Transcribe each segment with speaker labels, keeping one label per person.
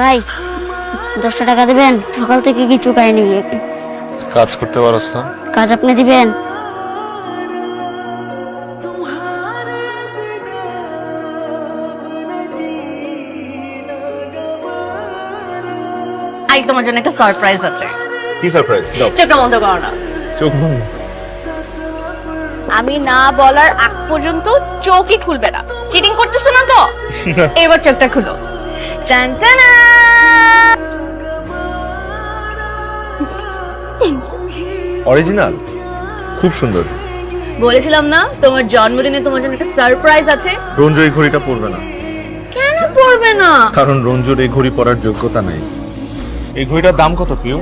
Speaker 1: ভাই দশটা টাকা দিবেন? সকাল থেকে কিছু খাইনি।
Speaker 2: কাজ করতে পারস না।
Speaker 1: কাজ আপনি দিবেন?
Speaker 3: আই তোমার জন্য একটা সারপ্রাইজ আছে।
Speaker 2: কি সারপ্রাইজ দাও।
Speaker 3: চোখটা বন্ধ করো না।
Speaker 2: চোখ বন্ধ।
Speaker 3: আমি না বলার আগ পর্যন্ত চোখই খুলবে না। চিটিং করতেছো না তো? এবার চোখটা খুলো। টান টানা।
Speaker 2: অরিজিনাল খুব সুন্দর।
Speaker 3: বলেছিলাম না তোমার জন্মদিনে তোমার জন্য একটা সারপ্রাইজ আছে?
Speaker 2: রঞ্জু এই ঘড়িটা পরবে না।
Speaker 3: কেন পরবে না?
Speaker 2: কারণ রঞ্জুর এই ঘড়ি পরার যোগ্যতা নাই। এই ঘড়িটার দাম কত পিউ?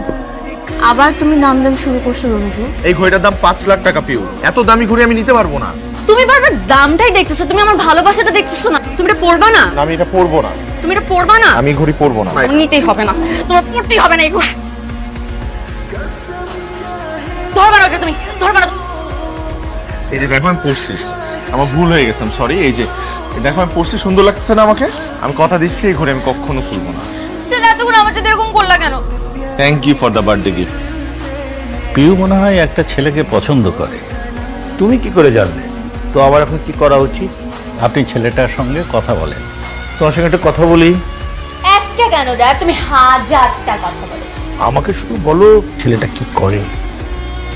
Speaker 3: আবার তুমি নাম দাম শুরু করছ রঞ্জু।
Speaker 2: এই ঘড়িটার দাম পাঁচ লাখ টাকা পিউ। এত দামি ঘড়ি আমি নিতে পারব না।
Speaker 3: তুমি বারবার দামটাই দেখতেছো তুমি আমার ভালোবাসাটা দেখতেছো না। তুমি এটা পড়বা না?
Speaker 2: আমি এটা পরবো না।
Speaker 3: তুমি এটা পড়বা না?
Speaker 2: আমি ঘড়ি পরবো না।
Speaker 3: নিতেই হবে না। তোমার পড়তেই হবে না এগুলো ধরবা না ওকে তুমি ধরবা না
Speaker 2: এই যে দেখো আমি পড়ছি। আমার ভুল হয়ে গেছে সরি এই যে দেখো আমি পড়ছি সুন্দর লাগছে না আমাকে? আমি কথা দিচ্ছি এই ঘড়ি আমি কখনো খুলবো না।
Speaker 3: তাহলে এতক্ষণ আমার সাথে এরকম করলা কেন?
Speaker 2: Thank you for the birthday gift
Speaker 4: Piu মনে হয় একটা ছেলেকে পছন্দ করে। তুমি কি করে জানলে? তো আবার এখন কি করা উচিত? আপনি ছেলেটার সঙ্গে কথা বলেন। তোমার সঙ্গে একটা কথা বলি।
Speaker 3: একটা কেন দেয় তুমি হাজারটা কথা বলো।
Speaker 4: আমাকে শুধু বলো ছেলেটা কি করে?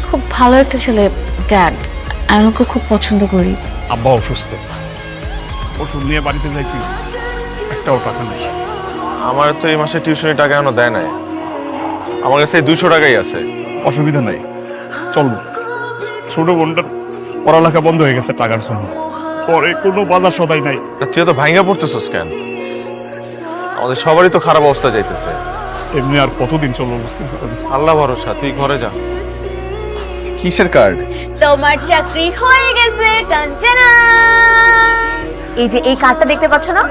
Speaker 5: খুব ভালো একটা ছেলে ড্যাড আমি ওকে খুব পছন্দ করি।
Speaker 6: আব্বা অসুস্থ। ওষুধ নিয়ে বাড়িতে যাইছি একটাও টাকা নেই।
Speaker 2: আমার তো এই মাসে টিউশনি টাকা এখনও দেয় নাই। আমার কাছে দুইশো টাকাই আছে।
Speaker 6: অসুবিধা নাই। চলবো ছোট বোনটার পড়ালেখা বন্ধ হয়ে গেছে টাকার জন্য। পরে কোনো বাজার সদাই নাই।
Speaker 2: তুই তো ভাঙ্গা পড়তেছিস কেন? আমাদের সবারই তো খারাপ অবস্থা যাইতেছে।
Speaker 6: এমনি আর কতদিন চলবো বুঝতেছি
Speaker 2: আল্লাহ ভরসা তুই ঘরে যা। কিসের কার্ড
Speaker 3: তোমার চাকরি হয়ে গেছে এই যে এই কার্ডটা দেখতে পাচ্ছ না?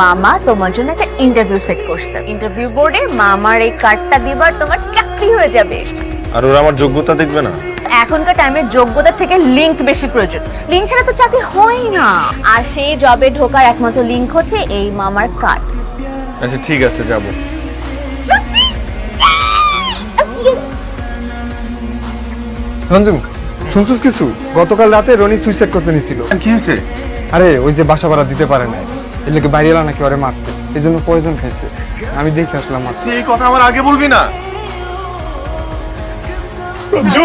Speaker 3: মামা তোমার জন্য একটা ইন্টারভিউ সেট করছে। ইন্টারভিউ বোর্ডে মামার এই কার্ডটা দিবার তোমার চাকরি হয়ে যাবে।
Speaker 2: আর ওরা আমার যোগ্যতা দেখবে না?
Speaker 3: এখনকার টাইমে যোগ্যতা থেকে লিংক বেশি প্রয়োজন। লিংক ছাড়া তো চাকরি হয় না। আর সেই জবে ঢোকার একমাত্র লিংক হচ্ছে এই মামার কার্ড
Speaker 2: আচ্ছা ঠিক আছে যাব।
Speaker 7: রঞ্জু শুনছিস কিছু? গতকাল রাতে রনি সুইসাইড করতে নিছিল।
Speaker 2: কি হয়েছে?
Speaker 7: আরে ওই যে বাসা ভাড়া দিতে পারে না এর লোকে বাইরে এলো নাকি ওরে মারছে। এই জন্য পয়জন খাইছে। আমি দেখে আসলাম
Speaker 2: এই কথা আমার আগে বলবি না?
Speaker 6: রঞ্জু।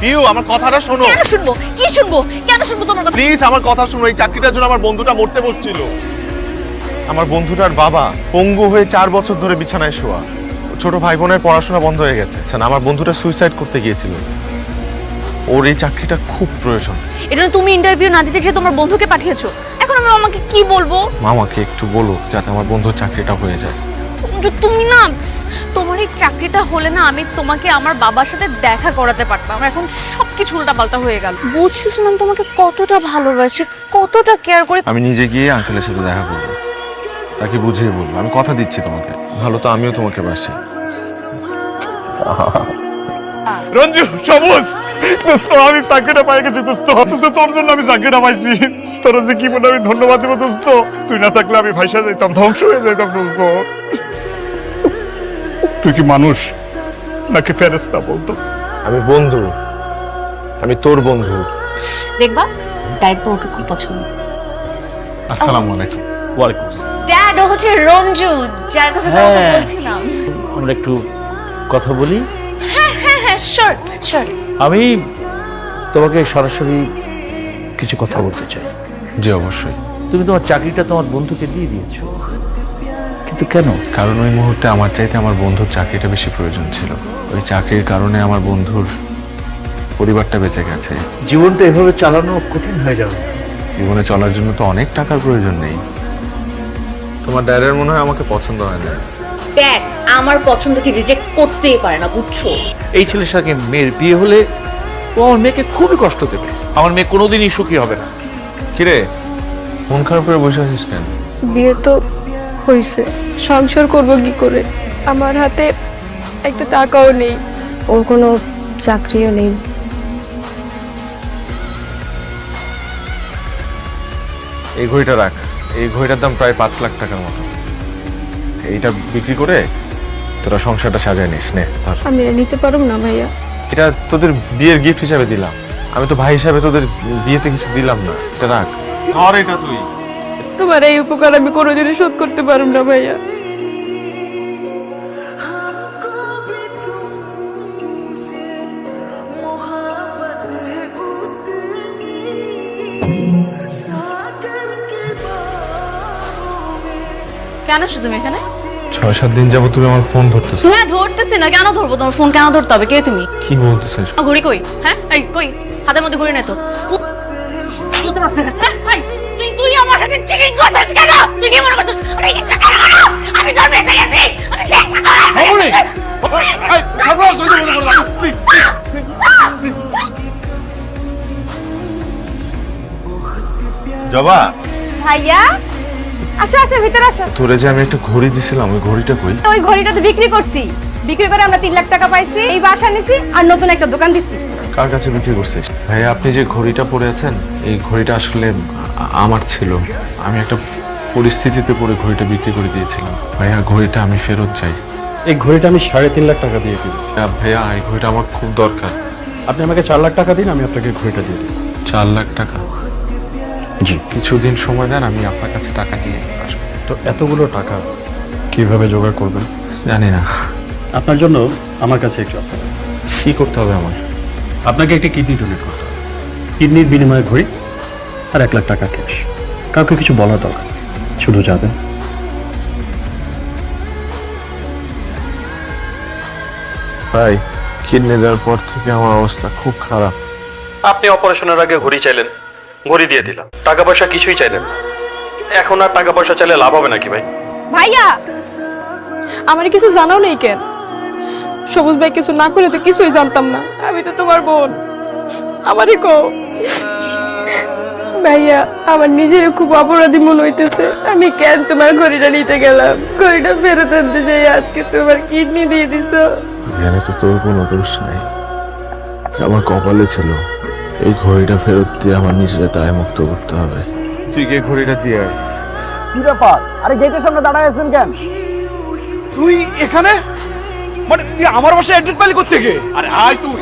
Speaker 2: পিউ আমার কথাটা শোনো।
Speaker 3: কেন শুনব? কি শুনব? কেন শুনব তোমার কথা?
Speaker 2: প্লিজ আমার কথা শোনো। এই চাকরিটার জন্য আমার বন্ধুটা মরতে বসছিল। আমার বন্ধুটার বাবা পঙ্গু হয়ে চার বছর ধরে বিছানায় শোয়া। ছোট ভাই বোনের পড়াশোনা বন্ধ হয়ে গেছে। আচ্ছা, আমার বন্ধুটা সুইসাইড করতে গিয়েছিল। ওর এই চাকরিটা খুব প্রয়োজন।
Speaker 3: এটা তুমি ইন্টারভিউ না দিতে যে তোমার বন্ধুকে পাঠিয়েছো। এখন আমি আমাকে কি বলব?
Speaker 2: মামাকে একটু বলো যাতে আমার বন্ধুর চাকরিটা হয়ে যায়।
Speaker 3: তুমি না তোমার এই চাকরিটা হলে না আমি তোমাকে আমার বাবার সাথে দেখা করাতে পারতাম। আমার এখন সবকিছু উল্টাপাল্টা হয়ে গেল। বুঝছিস না তোমাকে কতটা ভালোবাসি কতটা কেয়ার করি
Speaker 2: আমি নিজে গিয়ে আঙ্কেলের সাথে দেখা করব। তাকে বুঝিয়ে বলব। আমি কথা দিচ্ছি তোমাকে। ভালো তো আমিও তোমাকে বাসি।
Speaker 6: রঞ্জু সবুজ! দোস্ত আমি চাকরিটা পাই গেছি দোস্ত। অথচ তোর জন্য আমি চাকরিটা পাইছি। তোর যে কি বলে আমি ধন্যবাদ দেবো দোস্ত। তুই না থাকলে আমি ভাইসা যাইতাম ধ্বংস হয়ে যাইতাম দোস্ত। তুই কি মানুষ নাকি ফেরেস্তা বলতো?
Speaker 2: আমি বন্ধু। আমি তোর বন্ধু।
Speaker 3: দেখবা ড্যাড তোমাকে খুব পছন্দ।
Speaker 2: আসসালামু আলাইকুম।
Speaker 4: ওয়ালাইকুম আসসালাম।
Speaker 3: ড্যাড ও হচ্ছে রঞ্জু যার কথা
Speaker 4: হ্যাঁ।
Speaker 3: বলছিলাম।
Speaker 4: আমরা একটু কথা বলি?
Speaker 3: হ্যাঁ হ্যাঁ শিওর শিওর
Speaker 4: আমি তোমাকে সরাসরি কিছু কথা বলতে চাই।
Speaker 2: জি অবশ্যই।
Speaker 4: তুমি তোমার চাকরিটা তোমার বন্ধুকে দিয়ে দিয়েছ। কিন্তু কেন?
Speaker 2: কারণ ওই মুহূর্তে আমার চাইতে আমার বন্ধুর চাকরিটা বেশি প্রয়োজন ছিল। ওই চাকরির কারণে আমার বন্ধুর পরিবারটা বেঁচে গেছে।
Speaker 4: জীবনটা এভাবে চালানো কঠিন হয়ে যাবে।
Speaker 2: জীবনে চলার জন্য তো অনেক টাকার প্রয়োজন নেই। তোমার ড্যাডের মনে হয় আমাকে পছন্দ হয় না?
Speaker 3: ড্যাড আমার পছন্দকে রিজেক্ট করতেই পারে না বুঝছ?
Speaker 4: এই ছেলের সঙ্গে মেয়ের বিয়ে হলে ও আমার মেয়েকে খুবই কষ্ট দেবে। আমার মেয়ে কোনোদিনই সুখী হবে না।
Speaker 2: কিরে মন খারাপ করে বসে আছিস কেন?
Speaker 5: বিয়ে তো হয়েছে সংসার করব কি করে? আমার হাতে একটা টাকাও নেই। ওর কোনো চাকরিও নেই।
Speaker 2: এই ঘড়িটা রাখ। এই ঘড়িটার দাম প্রায় পাঁচ লাখ টাকার মতো। এইটা বিক্রি করে তোরা সংসারটা সাজায় নিস নে ধর।
Speaker 5: আমি আর নিতে পারব না ভাইয়া।
Speaker 2: এটা তোদের বিয়ের গিফট হিসাবে দিলাম। আমি তো ভাই হিসাবে তোদের বিয়েতে কিছু দিলাম না। এটা রাখ। ধর এটা তুই।
Speaker 5: তোমার এই উপকার আমি কোনোদিনই শোধ করতে পারব না ভাইয়া।
Speaker 8: কেন শুধু তুমি এখানে?
Speaker 2: ছয় সাত দিন যাব তুমি আমার ফোন ধরতেছো।
Speaker 8: হ্যাঁ ধরতেছি না। কেন ধরবো? তোমার ফোন কেন ধরতে হবে? কে তুমি?
Speaker 2: কি বলতেছিস
Speaker 8: আ, ঘড়ি কই? হ্যাঁ এই কই? হাতের মধ্যে ঘড়ি নে তো। হু- বুঝতে পারছ না, হ্যাঁ? এই, তুই তুই আমার সাথে চিকিং করছিস কেন? তুই কি মনে করছিস? আমি কিচ্ছু করব না। আমি তোর বেঁচে গেছি। আমি বেঁচে
Speaker 2: জবা?
Speaker 5: ভাইয়া? আসো আসো ভিতরে আসো।
Speaker 2: তোরে যে আমি একটা ঘড়ি দিছিলাম ওই ঘড়িটা কই?
Speaker 5: ওই ঘড়িটা তো বিক্রি করছি। বিক্রি করে আমরা তিন লাখ টাকা পাইছি এই বাসা নিছি আর নতুন একটা দোকান দিছি।
Speaker 2: কার কাছে বিক্রি করছিস? ভাই আপনি যে ঘড়িটা পরে আছেন এই ঘড়িটা আসলে আ- আমার ছিল। আমি একটা পরিস্থিতিতে পরে ঘড়িটা বিক্রি করে দিয়েছিলাম। ভাইয়া ঘড়িটা আমি ফেরত চাই।
Speaker 9: এই ঘড়িটা আমি সাড়ে তিন লাখ টাকা দিয়ে কিনেছি।
Speaker 2: ভাইয়া এই ঘড়িটা আমার খুব দরকার।
Speaker 9: আপনি আমাকে চার লাখ টাকা দিন আমি আপনাকে ঘড়িটা দিয়ে দিই।
Speaker 2: চার লাখ টাকা?
Speaker 9: জি।
Speaker 2: কিছুদিন সময় দেন আমি আপনার কাছে টাকা নিয়ে আসব।
Speaker 9: তো এতগুলো টাকা কীভাবে জোগাড় করবেন?
Speaker 2: জানি না।
Speaker 9: আপনার জন্য আমার কাছে একটু অফার আছে।
Speaker 2: কি করতে হবে আমার?
Speaker 9: আপনাকে একটি কিডনি ডোনেট করতে হবে। কিডনির বিনিময়ে ঘড়ি আর এক লাখ টাকা ক্যাশ কাউকে কিছু বলার দরকার। শুধু যাবেন।
Speaker 2: ভাই কিডনি দেওয়ার পর থেকে আমার অবস্থা খুব খারাপ।
Speaker 9: আপনি অপারেশনের আগে ঘড়ি চাইলেন। ঘড়ি দিয়ে দিলাম। টাকা পয়সা কিছুই চাইলেন না। এখন আর টাকা পয়সা চাইলে লাভ হবে নাকি ভাই?
Speaker 5: ভাইয়া আমার কিছু জানাও নেই কেন? সবুজ ভাই কিছু না করে তো কিছুই জানতাম না। আমি তো তোমার বোন। আমারই কো ভাইয়া আমার নিজের খুব অপরাধী মনে হইতেছে। আমি কেন তোমার ঘড়িটা নিতে গেলাম? ঘড়িটা ফেরত আনতে যাই আজকে তোমার কিডনি দিয়ে দিছো।
Speaker 2: এখানে তো তোর কোনো দোষ নাই। আমার কপালে ছিল এই ঘড়িটা ফেরত দিয়ে আমার নিজের দায় মুক্ত করতে হবে। তুই গিয়ে ঘড়িটা দিয়ে আয়।
Speaker 10: কি ব্যাপার? আরে গেটের সামনে দাঁড়ায় আছেন কেন?
Speaker 11: তুই এখানে? মানে তুই আমার বাসায় অ্যাড্রেস পাইলি থেকে আরে আয় তুই।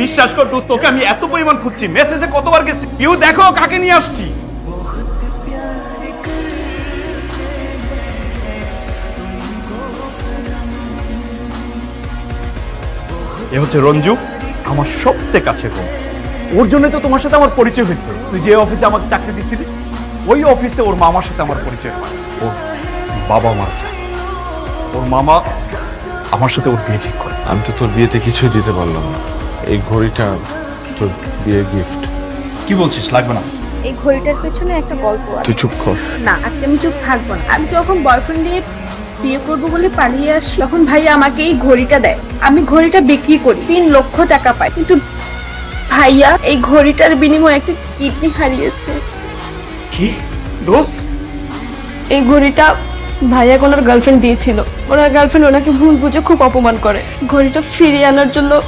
Speaker 11: বিশ্বাস কর দোস্ত ওকে আমি এত পরিমাণ খুঁজছি। মেসেজে কতবার গেছি? পিউ দেখো কাকে নিয়ে আসছি? এ হচ্ছে রঞ্জু। আমার সবচেয়ে কাছে বোন ওর জন্য তো তোমার সাথে আমার পরিচয় হয়েছে। তুই যে অফিসে আমাকে চাকরি দিছিলি ওই অফিসে ওর মামার সাথে আমার পরিচয় হয়। ওর বাবা মা চায় ওর মামা আমার সাথে ওর বিয়ে ঠিক করে।
Speaker 2: আমি তো তোর বিয়েতে কিছুই দিতে পারলাম না। এই ঘড়িটা তোর বিয়ের গিফট
Speaker 11: কি বলছিস? লাগবে না।
Speaker 5: এই ঘড়িটার পেছনে একটা গল্প আছে।
Speaker 2: তুই চুপ কর।
Speaker 6: না আজকে আমি চুপ থাকব না। আমি যখন বয়ফ্রেন্ড দিয়ে বিয়ে করব বলে পালিয়ে আসি। তখন ভাইয়া আমাকে এই ঘড়িটা দেয়। আমি ঘড়িটা বিক্রি করি তিন লক্ষ টাকা পাই। কিন্তু ভাইয়া এই ঘড়িটার বিনিময়ে একটা কিডনি হারিয়েছে।
Speaker 11: কি? দোস্ত?
Speaker 5: এই ঘড়িটা ভাইয়া ওনার গার্লফ্রেন্ড দিয়েছিল। ওনার গার্লফ্রেন্ড ওনাকে ভুল বুঝে খুব অপমান করে। ঘড়িটা ফিরিয়ে আনার জন্য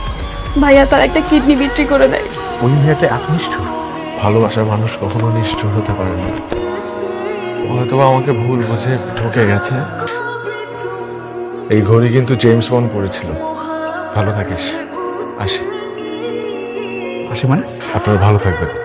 Speaker 5: ভাইয়া তার একটা কিডনি বিক্রি করে দেয়।
Speaker 2: ওই মেয়েটা এত নিষ্ঠুর? ভালোবাসার মানুষ কখনো নিষ্ঠুর হতে পারে না। ও হয়তো আমাকে ভুল বুঝে ঠকে গেছে। এই ঘড়ি কিন্তু জেমস বন্ড পড়েছিল ভালো থাকিস। আসি।
Speaker 11: আসি মানে?
Speaker 2: আপনারা ভালো থাকবেন।